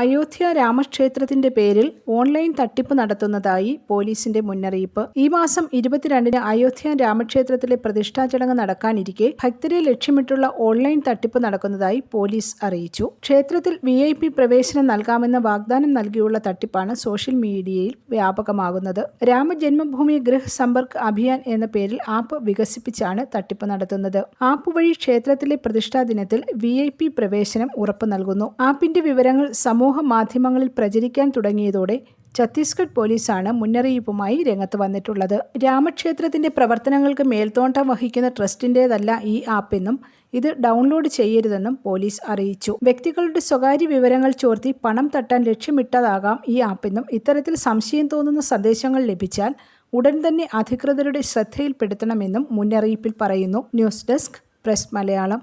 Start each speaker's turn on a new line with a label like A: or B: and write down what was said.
A: അയോധ്യ രാമക്ഷേത്രത്തിന്റെ പേരിൽ ഓൺലൈൻ തട്ടിപ്പ് നടത്തുന്നതായി പോലീസിന്റെ മുന്നറിയിപ്പ്. ഈ മാസം ഇരുപത്തിരണ്ടിന് അയോധ്യ രാമക്ഷേത്രത്തിലെ പ്രതിഷ്ഠാ ചടങ്ങ് നടക്കാനിരിക്കെ ഭക്തരെ ലക്ഷ്യമിട്ടുള്ള ഓൺലൈൻ തട്ടിപ്പ് നടക്കുന്നതായി പോലീസ് അറിയിച്ചു. ക്ഷേത്രത്തിൽ വി ഐ പി പ്രവേശനം നൽകാമെന്ന വാഗ്ദാനം നൽകിയുള്ള തട്ടിപ്പാണ് സോഷ്യൽ മീഡിയയിൽ വ്യാപകമാകുന്നത്. രാമജന്മഭൂമി ഗൃഹ സമ്പർക്ക് അഭിയാൻ എന്ന പേരിൽ ആപ്പ് വികസിപ്പിച്ചാണ് തട്ടിപ്പ് നടത്തുന്നത്. ആപ്പ് വഴി ക്ഷേത്രത്തിലെ പ്രതിഷ്ഠാ ദിനത്തിൽ വി പ്രവേശനം ഉറപ്പു നൽകുന്നു. ആപ്പിന്റെ വിവരങ്ങൾ സമൂഹ മാധ്യമങ്ങളിൽ പ്രചരിക്കാൻ തുടങ്ങിയതോടെ ഛത്തീസ്ഗഡ് പോലീസാണ് മുന്നറിയിപ്പുമായി രംഗത്ത് വന്നിട്ടുള്ളത്. രാമക്ഷേത്രത്തിന്റെ പ്രവർത്തനങ്ങൾക്ക് മേൽത്തോട്ടം വഹിക്കുന്ന ട്രസ്റ്റിന്റെതല്ല ഈ ആപ്പെന്നും ഇത് ഡൗൺലോഡ് ചെയ്യരുതെന്നും പോലീസ് അറിയിച്ചു. വ്യക്തികളുടെ സ്വകാര്യ വിവരങ്ങൾ ചോർത്തി പണം തട്ടാൻ ലക്ഷ്യമിട്ടതാകാം ഈ ആപ്പെന്നും ഇത്തരത്തിൽ സംശയം തോന്നുന്ന സന്ദേശങ്ങൾ ലഭിച്ചാൽ ഉടൻ തന്നെ അധികൃതരുടെ ശ്രദ്ധയിൽപ്പെടുത്തണമെന്നും മുന്നറിയിപ്പിൽ പറയുന്നു.
B: News
C: desk press Malayalam.